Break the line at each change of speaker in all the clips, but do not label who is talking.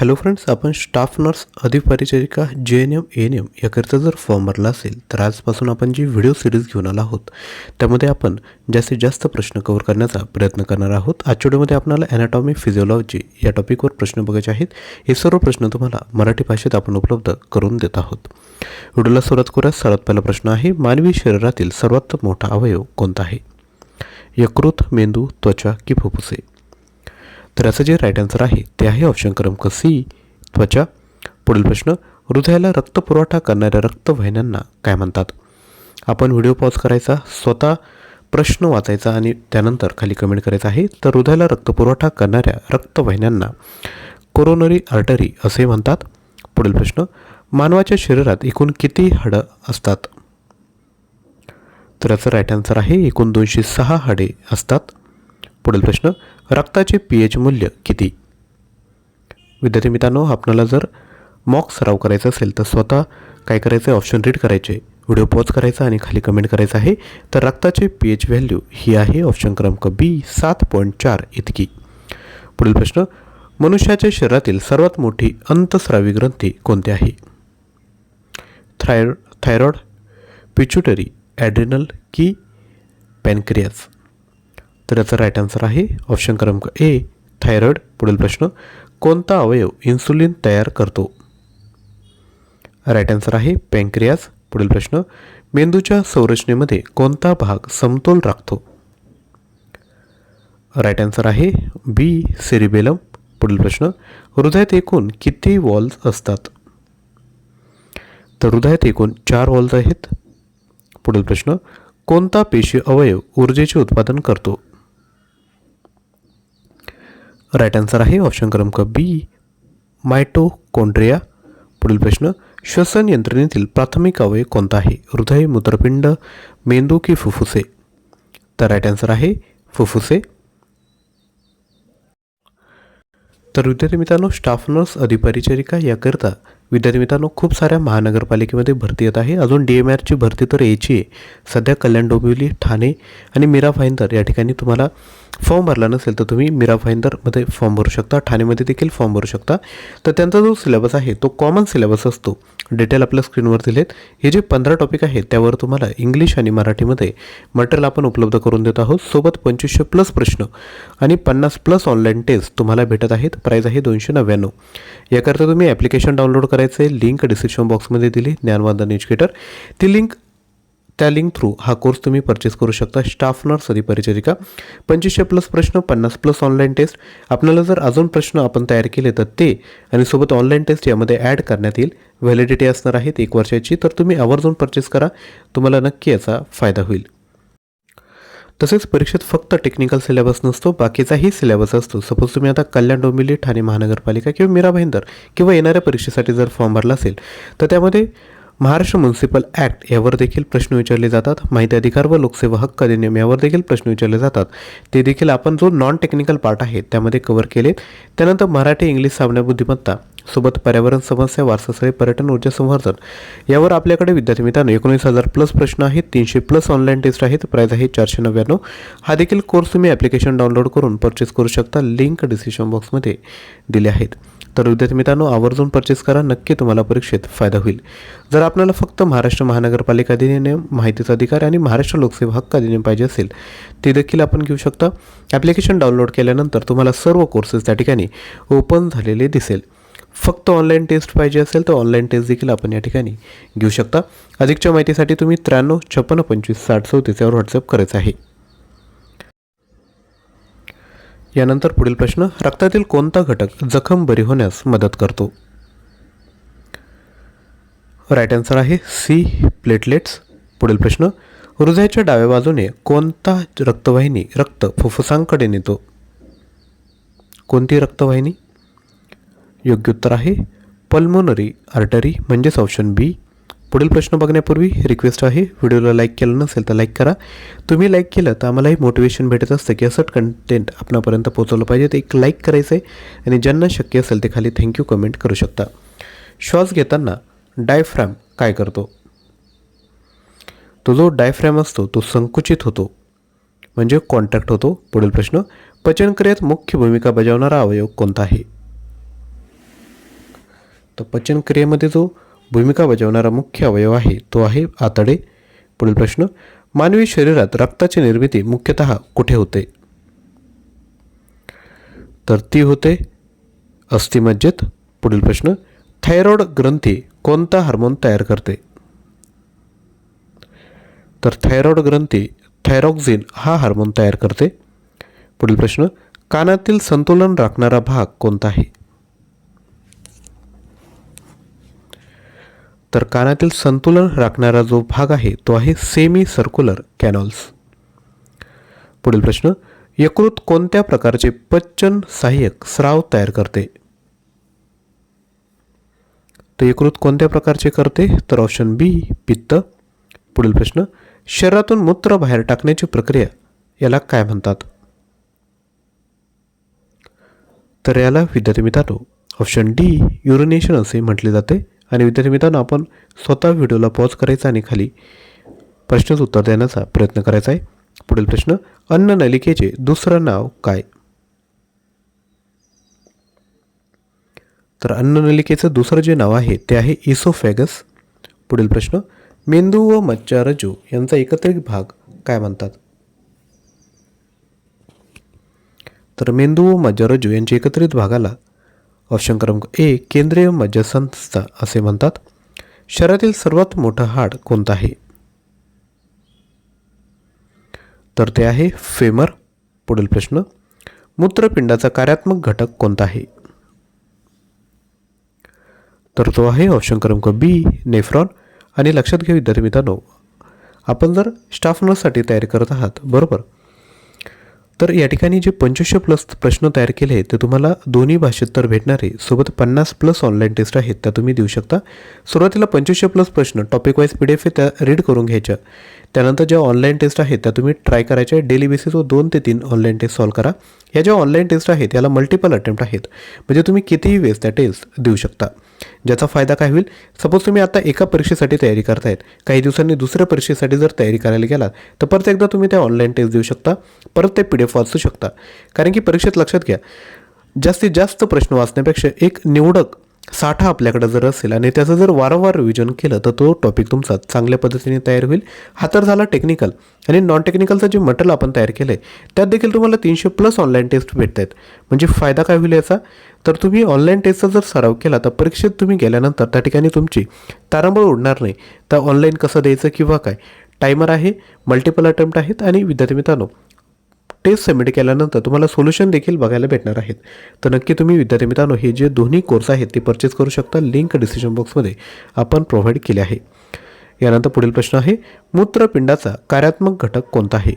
Hello friends आपण staff nurse अधिपरिचारिका जे एन एम एन एम याकरिता जर फॉर्म भरला असेल तर आजपासून आपण जी व्हिडिओ सिरीज घेऊन आलो आहोत त्यामध्ये आपण जास्तीत जास्त प्रश्न कव्हर करण्याचा प्रयत्न करणार आहोत. आजच्या व्हिडिओमध्ये आपल्याला ॲनाटॉमी फिजिओलॉजी या टॉपिकवर प्रश्न बघायचे आहेत. हे सर्व प्रश्न तुम्हाला मराठी भाषेत आपण उपलब्ध करून देत आहोत. व्हिडिओला सुरुवात करूया. सर्वात पहिला प्रश्न आहे मानवी शरीरातील सर्वात मोठा अवयव कोणता आहे? यकृत मेंदू त्वचा की फुफ्फुसे? तर याचं जे राईट आन्सर आहे ते आहे ऑप्शन क्रमांक सी त्वचा. पुढील प्रश्न हृदयाला रक्तपुरवठा करणाऱ्या रक्तवाहिन्यांना काय म्हणतात? आपण व्हिडिओ पॉज करायचा स्वतः प्रश्न वाचायचा आणि त्यानंतर खाली कमेंट करायचा आहे तर हृदयाला रक्तपुरवठा करणाऱ्या रक्तवाहिन्यांना कोरोनरी आर्टरी असे म्हणतात. पुढील प्रश्न मानवाच्या शरीरात एकूण किती हाडं असतात? तर याचं राईट आन्सर आहे एकूण दोनशे सहा हाडे असतात. पुढील प्रश्न रक्ताचे पी एच मूल्य किती? विद्यार्थी मित्रांनो आपणाला जर मॉक सराव करायचा असेल तर स्वतः काय करायचं आहे ऑप्शन रीड करायचे. व्हिडिओ पॉज करायचा आणि खाली कमेंट करायचं आहे. तर रक्ताचे पी एच व्हॅल्यू ही आहे ऑप्शन क्रमांक बी सात पॉईंट चार इतकी. पुढील प्रश्न मनुष्याच्या शरीरातील सर्वात मोठी अंतस्रावी ग्रंथी कोणती आहे? थायरॉइड थायरॉइड पिच्युटरी ॲड्रिनल की पॅनक्रियाज तर याचा राईट आन्सर आहे. ऑप्शन क्रमांक ए थायरॉइड पुढील प्रश्न. कोणता अवयव इन्सुलिन तयार करतो? राईट आन्सर आहे पँक्रियास पुढील प्रश्न मेंदूच्या संरचनेमध्ये कोणता भाग समतोल राखतो? राईट आन्सर आहे बी सेरिबेलम पुढील प्रश्न हृदयात एकूण किती वॉल्स असतात? तर हृदयात एकूण चार वॉल्स आहेत. पुढील प्रश्न कोणता पेशी अवयव ऊर्जेचे उत्पादन करतो? राईट आन्सर आहे ऑप्शन क्रमांक बी कोंड्रिया पुढील प्रश्न श्वसन यंत्रणेतील प्राथमिक अवयव कोणता आहे? हृदय मूत्रपिंड मेंदू की फुफ्फुसे? तर राईट आन्सर आहे फुफ्फुसे. तर विद्यार्थी मित्रांनो स्टाफ नर्स अधिपरिचारिका याकरिता विद्यार्थी मित्रांनो खूप साऱ्या महानगरपालिकेमध्ये भरती येत आहे. अजून डी एम आरची भरती तर यायची आहे. सध्या कल्याण डोंबिवली ठाणे आणि मीरा फाईंदर या ठिकाणी तुम्हाला फॉर्म भरला नसेल तर तुम्ही मीरा फाईंदरमध्ये फॉर्म भरू शकता. ठाणेमध्ये देखील फॉर्म भरू शकता. तर त्यांचा जो सिलेबस आहे तो कॉमन सिलेबस असतो. डिटेल आपल्या स्क्रीनवर दिलेत. हे जे पंधरा टॉपिक आहेत त्यावर तुम्हाला इंग्लिश आणि मराठीमध्ये मटेरियल आपण उपलब्ध करून देत आहोत. सोबत पंचवीसशे प्लस प्रश्न आणि पन्नास प्लस ऑनलाईन टेस्ट तुम्हाला भेटत आहेत. प्राईज आहे दोनशे नव्याण्णव. याकरता तुम्ही ॲप्लिकेशन डाउनलोड करा. करायचं आहे लिंक डिस्क्रिप्शन बॉक्समध्ये दिली. ज्ञानवादन एज्युकेटर ती लिंक त्या लिंक थ्रू हा कोर्स तुम्ही परचेस करू शकता. स्टाफ नर्स सदी परिचारिका पंचवीसशे प्लस प्रश्न पन्नास प्लस ऑनलाईन टेस्ट आपल्याला जर अजून प्रश्न आपण तयार केले तर ते आणि सोबत ऑनलाईन टेस्ट यामध्ये ॲड करण्यात येईल. व्हॅलिडिटी असणार आहेत एक वर्षाची. तर तुम्ही आवर्जून परचेस करा. तुम्हाला नक्की याचा फायदा होईल. तसेच परीक्षेत फक्त टेक्निकल सिलेबस नसतो बाकीचाही सिलेबस असतो. सपोज तुम्ही आता कल्याण डोंबिवली ठाणे महानगरपालिका किंवा मीरा भाईंदर किंवा येणाऱ्या परीक्षेसाठी जर फॉर्म भरला असेल तर त्यामध्ये महाराष्ट्र म्युन्सिपल ॲक्ट यावर देखील प्रश्न विचारले जातात. माहिती अधिकार व लोकसेवा हक्क अधिनियम यावर देखील प्रश्न विचारले जातात. ते देखील आपण जो नॉन टेक्निकल पार्ट आहे त्यामध्ये कव्हर केलेत. त्यानंतर मराठी इंग्लिश सामन्या बुद्धिमत्ता सोबत पर्यावरण समस्या वारसास्थळी पर्यटन ऊर्जा संवर्धन यावर आपल्याकडे विद्यार्थी मित्रांनो एकोणीस हजार प्लस प्रश्न आहेत. तीनशे प्लस ऑनलाईन टेस्ट आहेत. प्राईज आहे चारशे नव्याण्णव. हा देखील कोर्स तुम्ही ॲप्लिकेशन डाउनलोड करून परचेस करू शकता. लिंक डिस्क्रिप्शन बॉक्समध्ये दिले आहेत. तर विद्यार्थी मित्रांनो आवर्जून परचेस करा. नक्की तुम्हाला परीक्षेत फायदा होईल. जर आपल्याला फक्त महाराष्ट्र महानगरपालिका अधिनियम माहितीचा अधिकार आणि महाराष्ट्र लोकसेवा हक्क अधिनियम पाहिजे असेल ते देखील आपण घेऊ शकता. ॲप्लिकेशन डाउनलोड केल्यानंतर तुम्हाला सर्व कोर्सेस त्या ठिकाणी ओपन झालेले दिसेल. फक्त ऑनलाईन टेस्ट पाहिजे असेल तर ऑनलाईन टेस्ट देखील आपण या ठिकाणी घेऊ शकता. अधिकच्या माहितीसाठी तुम्ही त्र्याण्णव छप्पन्न पंचवीस साठ चौतीस यावर व्हॉट्सअप करायचं आहे. यानंतर पुढील प्रश्न रक्तातील कोणता घटक जखम बरी होण्यास मदत करतो? राईट आन्सर आहे सी प्लेटलेट्स पुढील प्रश्न हृदयाच्या डाव्या बाजूने कोणता रक्तवाहिनी रक्त फुफ्फुसांकडे नेतो? कोणती रक्तवाहिनी? योग्य उत्तर आहे पल्मोनरी आर्टरी म्हणजेच ऑप्शन बी पुढील प्रश्न बघण्यापूर्वी रिक्वेस्ट आहे. व्हिडिओला लाईक केलं नसेल तर लाईक करा. तुम्ही लाईक केलं तर आम्हालाही मोटिवेशन भेटत असतं की असं कंटेंट आपणापर्यंत पोहोचवलं पाहिजे. तर एक लाईक करायचं आहे आणि ज्यांना शक्य असेल ते खाली थँक्यू कमेंट करू शकता. श्वास घेताना डायफ्रॅम काय करतो? तो जो डायफ्रॅम असतो तो संकुचित होतो. म्हणजे कॉन्टॅक्ट होतो. पुढील प्रश्न पचनक्रियेत मुख्य भूमिका बजावणारा अवयव कोणता आहे? तर पचन क्रियेमध्ये जो भूमिका बजावणारा मुख्य अवयव आहे. तो आहे आतडे. पुढील प्रश्न. मानवी शरीरात रक्ताची निर्मिती मुख्यतः कुठे होते? तर ती होते अस्थिमज्जेत पुढील प्रश्न. थायरॉइड ग्रंथी कोणता हार्मोन तयार करते? तर थायरॉइड ग्रंथी थायरॉक्झिन हा हार्मोन तयार करते. पुढील प्रश्न. कानातील संतुलन राखणारा भाग कोणता आहे? तर कानातील संतुलन राखणारा जो भाग आहे तो आहे सेमी सर्क्युलर कॅनॉल्स पुढील प्रश्न यकृत कोणत्या प्रकारचे पचन सहाय्यक स्राव तयार करते? तर यकृत कोणत्या प्रकारचे करते? तर ऑप्शन बी पित्त. पुढील प्रश्न शरीरातून मूत्र बाहेर टाकण्याची प्रक्रिया याला काय म्हणतात? तर याला विद्यार्थी मित्रांनो ऑप्शन डी युरिनेशन असे म्हटले जाते. आणि विद्यार्थी मित्रांनो आपण स्वतः व्हिडिओला पॉज करायचा आणि खाली प्रश्नच उत्तर देण्याचा प्रयत्न करायचा आहे. पुढील प्रश्न अन्न नलिकेचे दुसरं नाव काय? तर अन्न नलिकेचं दुसरं जे नाव आहे ते आहे इसोफॅगस पुढील प्रश्न मेंदू व मज्जारज्जू यांचा एकत्रित भाग काय म्हणतात? तर मेंदू व मज्जारज्जू यांच्या एकत्रित भागाला ऑप्शन क्रमांक ए केंद्रीय मज्जासंस्था असे म्हणतात. शरीरातील सर्वात मोठं हाड कोणतं आहे? तर ते आहे फेमर पुढील प्रश्न. मूत्रपिंडाचा कार्यात्मक घटक कोणता आहे? तर तो आहे ऑप्शन क्रमांक बी नेफ्रॉन. आणि लक्षात घ्या विद्यार्थी मित्रांनो आपण जर स्टाफ नर्ससाठी तयारी करत आहात बरोबर तर या ठिकाणी जे पंचवीसशे प्लस प्रश्न तयार केले आहेत ते तुम्हाला दोन्ही भाषेत तर भेटणार. आहे सोबत पन्नास प्लस ऑनलाईन टेस्ट आहेत त्या तुम्ही देऊ शकता. सुरुवातीला पंचवीसशे प्लस प्रश्न topic wise P D F त्या रीड करून घ्यायच्या. त्यानंतर ज्या ऑनलाईन टेस्ट आहेत त्या तुम्ही ट्राय करायच्या. डेली बेसिसवर दोन ते तीन ऑनलाईन टेस्ट सॉल्व करा. या ज्या ऑनलाईन टेस्ट आहेत याला मल्टिपल अटेम्प्ट आहेत. म्हणजे तुम्ही कितीही वेळेस त्या टेस्ट देऊ शकता. ज्याचा फायदा काय होईल? सपोज तुम्ही आता एका परीक्षेसाठी तयारी करतायत. काही दिवसांनी दुसऱ्या परीक्षेसाठी जर तयारी करायला गेलात तर परत एकदा तुम्ही त्या ऑनलाईन टेस्ट देऊ शकता. परत ते पी डी एफ वाचू शकता. कारण की परीक्षेत लक्षात घ्या जास्तीत जास्त प्रश्न वाचण्यापेक्षा एक निवडक साठा आपल्याकडे जर असेल आणि त्याचं जर वारंवार रिव्हिजन केलं तर तो टॉपिक तुमचा चांगल्या पद्धतीने तयार होईल. हा तर झाला टेक्निकल आणि नॉन टेक्निकलचं जे मटेरियल आपण तयार केलं आहे त्यात देखील तुम्हाला तीनशे प्लस ऑनलाईन टेस्ट भेटत आहेत म्हणजे फायदा काय होईल याचा? तर तुम्ही ऑनलाईन टेस्टचा जर सराव केला तर परीक्षेत तुम्ही गेल्यानंतर त्या ठिकाणी तुमची तारांबळ उडणार नाही. तर ऑनलाईन कसं द्यायचं किंवा काय? टायमर आहे मल्टिपल अटेम्प्ट आहेत आणि विद्यार्थी मित्रांनो टेस्ट सबमिट केल्यानंतर तुम्हाला सोल्युशन देखील बघायला भेटणार आहेत. तर नक्की तुम्ही विद्यार्थी मित्रांनो हे जे दोन्ही कोर्स आहेत ते परचेस करू शकता लिंक डिसिजन बॉक्समध्ये आपण प्रोव्हाइड केले आहे. यानंतर पुढील प्रश्न आहे मूत्रपिंडाचा कार्यात्मक घटक कोणता आहे?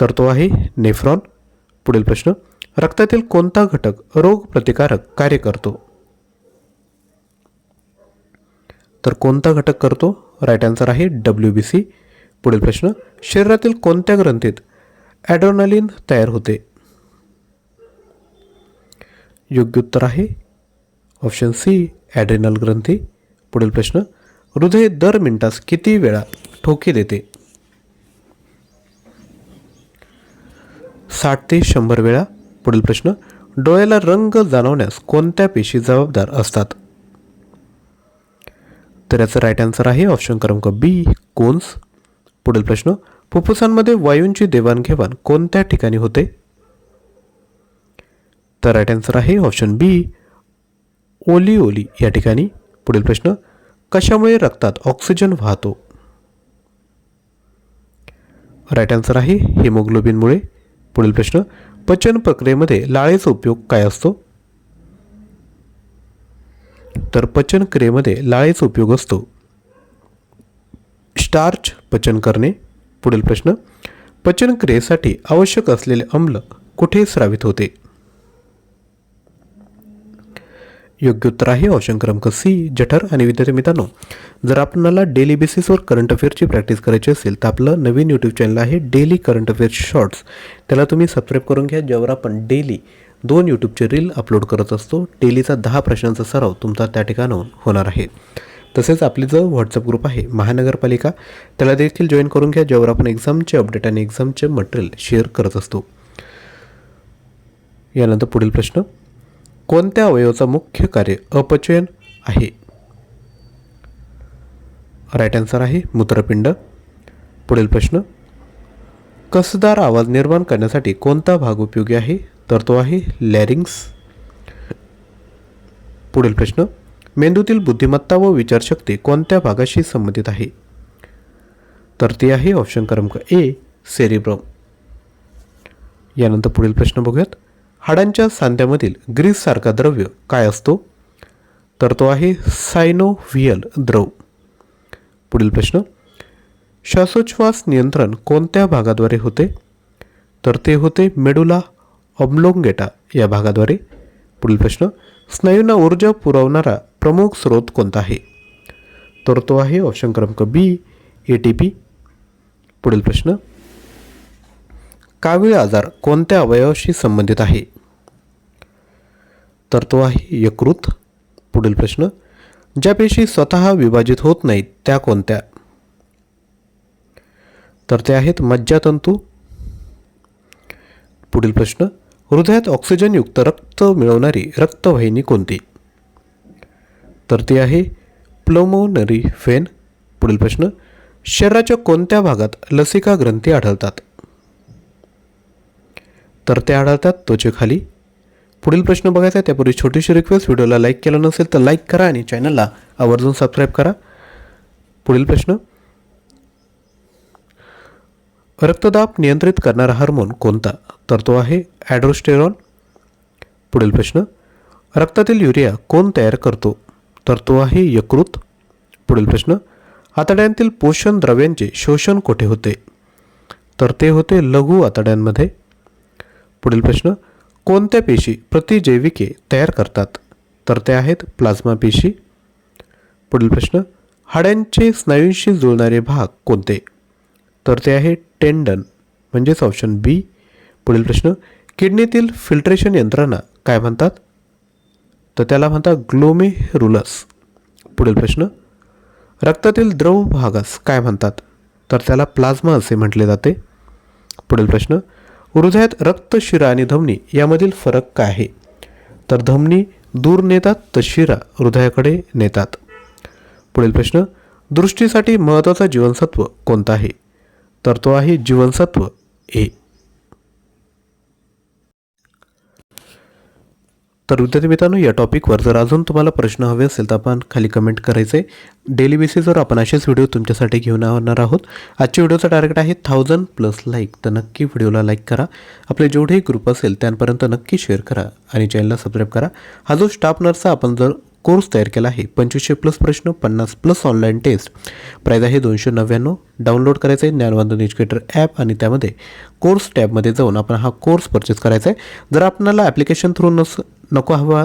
तर तो आहे नेफ्रॉन. पुढील प्रश्न रक्तातील कोणता घटक रोगप्रतिकारक कार्य करतो? तर कोणता घटक करतो? राईट आन्सर आहे डब्ल्यू बी सी पुढील प्रश्न शरीरातील कोणत्या ग्रंथीत ॲड्रोनलिन तयार होते. योग्य उत्तर आहे. ऑप्शन सी ॲड्रेनल ग्रंथी. पुढील प्रश्न हृदय दर मिनिटास किती वेळा ठोके देते? साठ ते शंभर वेळा. पुढील प्रश्न डोळ्याला रंग जाणवण्यास कोणत्या पेशी जबाबदार असतात? तर याचं राईट आन्सर आहे ऑप्शन क्रमांक बी कोन्स. पुढील प्रश्न फुफ्फुसांमध्ये वायूंची देवाणघेवाण कोणत्या ठिकाणी होते? तर राईट आन्सर आहे ऑप्शन बी ओली ओली या ठिकाणी पुढील प्रश्न कशामुळे रक्तात ऑक्सिजन वाहतो? राईट आन्सर आहे हिमोग्लोबिनमुळे. पुढील प्रश्न पचन प्रक्रियेमध्ये लाळेचा उपयोग काय असतो? तर पचन क्रियेमध्ये लाळेचा उपयोग असतो. स्टार्च पचन करणे पुढील प्रश्न. पचनक्रियेसाठी आवश्यक असलेले अम्ल कुठे स्रावित होते? योग्य उत्तर आहे ऑप्शन क्रमांक सी जठर. आणि विद्यार्थी मित्रांनो जर आपल्याला डेली बेसिसवर करंट अफेअरची प्रॅक्टिस करायची असेल तर आपलं नवीन यूट्यूब चॅनल आहे डेली करंट अफेअर्स शॉर्ट्स त्याला तुम्ही सबस्क्राईब करून घ्या ज्यावर आपण डेली दोन यूट्यूबचे रील अपलोड करत असतो. डेलीचा दहा प्रश्नांचा सराव तुमचा त्या ठिकाणाहून होणार आहे. तसेच आपली जो व्हॉट्सअप ग्रुप आहे महानगरपालिका त्याला देखील जॉईन करून घ्या ज्यावर आपण एक्झामचे अपडेट आणि एक्झामचे मटेरियल शेअर करत असतो. यानंतर पुढील प्रश्न. कोणत्या अवयवाचा मुख्य कार्य अपचयन आहे? राईट आन्सर आहे मूत्रपिंड. पुढील प्रश्न. कसदार आवाज निर्माण करण्यासाठी कोणता भाग उपयोगी आहे? तर तो आहे लॅरिंग्स पुढील प्रश्न. मेंदूतील बुद्धिमत्ता व विचारशक्ती कोणत्या भागाशी संबंधित आहे? तर ते आहे ऑप्शन क्रमांक ए सेरिब्रम. यानंतर पुढील प्रश्न बघूयात. हाडांच्या सांध्यामधील ग्रीससारखा द्रव्य काय असतो? तर तो आहे सायनोव्हियल द्रव. पुढील प्रश्न. श्वासोच्छ्वास नियंत्रण कोणत्या भागाद्वारे होते? तर ते होते मेडुला ऑब्लोंगेटा या भागाद्वारे. पुढील प्रश्न. स्नायूंना ऊर्जा पुरवणारा प्रमुख स्रोत कोणता आहे तर तो आहे ऑप्शन क्रमांक बी ए टी पी पुढील प्रश्न कावीळ आजार कोणत्या अवयवाशी संबंधित आहे तर तो आहे यकृत पुढील प्रश्न ज्या पेशी स्वतः विभाजित होत नाहीत त्या कोणत्या तर ते आहेत मज्जातंतू पुढील प्रश्न हृदयात ऑक्सिजनयुक्त रक्त मिळवणारी रक्तवाहिनी कोणती? तर ती आहे प्लोमोनरी फेन पुढील प्रश्न शरीराच्या कोणत्या भागात लसिका ग्रंथी आढळतात? तर त्या आढळतात त्वचेखाली. पुढील प्रश्न बघायचा आहे त्यापूर्वी छोटीशी रिक्वेस्ट व्हिडिओला लाईक केलं नसेल तर लाईक करा आणि चॅनलला आवर्जून सबस्क्राईब करा. पुढील प्रश्न रक्तदाब नियंत्रित करणारा हार्मोन कोणता? तर तो आहे ॲड्रोस्टेरॉन. पुढील प्रश्न रक्तातील युरिया कोण तयार करतो? तर तो आहे यकृत. पुढील प्रश्न आतड्यांतील पोषण द्रव्यांचे शोषण कोठे होते? तर ते होते लघु आतड्यांमध्ये. पुढील प्रश्न कोणत्या पेशी प्रतिजैविके तयार करतात? तर ते आहेत प्लाझ्मा पेशी. पुढील प्रश्न हाड्यांचे स्नायूंशी जुळणारे भाग कोणते? तर ते आहे टेंडन म्हणजेच ऑप्शन बी पुढील प्रश्न किडनीतील फिल्ट्रेशन यंत्रणा काय म्हणतात? तर त्याला म्हणतात ग्लोमेरुलस पुढील प्रश्न रक्तातील द्रव भागास काय म्हणतात? तर त्याला प्लाझ्मा असे म्हटले जाते. पुढील प्रश्न हृदयात रक्त शिरा आणि धमनी यामधील फरक काय आहे? तर धमनी दूर नेतात तर शिरा हृदयाकडे नेतात. पुढील प्रश्न दृष्टीसाठी महत्त्वाचं जीवनसत्व कोणतं आहे? तर तो आहे जीवनसत्व. ए. तर विद्यार्थी मित्रांनो या टॉपिकवर जर अजून तुम्हाला प्रश्न हवे असेल तर आपण खाली कमेंट करायचे डेली बेसिसवर आपण असेच व्हिडिओ तुमच्यासाठी घेऊन आणणार आहोत. आजच्या व्हिडिओचा टार्गेट आहे थाउजंड प्लस लाईक तर नक्की व्हिडिओला लाईक करा. आपले जेवढेही ग्रुप असेल त्यांपर्यंत नक्की शेअर करा. आणि चॅनलला सबस्क्राईब करा. हा जो स्टाफ नर्सचा आपण जर कोर्स तयार केला आहे. पंचवीसशे प्लस प्रश्न पन्नास प्लस ऑनलाईन टेस्ट प्राईज आहे दोनशे नव्याण्णव. डाउनलोड करायचं आहे ज्ञानवंदन एज्युकेटर ॲप आणि त्यामध्ये कोर्स टॅबमध्ये जाऊन आपण हा कोर्स परचेस करायचा आहे जर आपल्याला ॲप्लिकेशन थ्रू नस नको हवा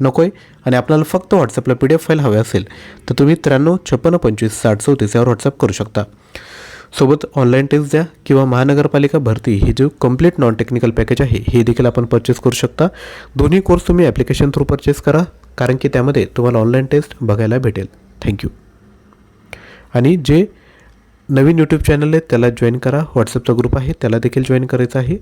नको आहे आणि आपल्याला फक्त व्हॉट्सअपला पी डी एफ फाईल हवे असेल तर तुम्ही त्र्याण्णव छप्पन्न पंचवीस साठ चौतीस यावर व्हॉट्सअप करू शकता. सोबत ऑनलाईन टेस्ट द्या किंवा महानगरपालिका भरती हे जो कंप्लीट नॉन टेक्निकल पॅकेज आहे हे देखील आपण परचेस करू शकता. दोन्ही कोर्स तुम्ही ॲप्लिकेशन थ्रू परचेस करा. कारण की त्यामध्ये तुम्हाला ऑनलाईन टेस्ट बघायला भेटेल. थँक्यू आणि जे नवीन यूट्यूब चॅनल आहे त्याला जॉईन करा. व्हॉट्सअपचा ग्रुप आहे त्याला देखील जॉईन करायचं आहे.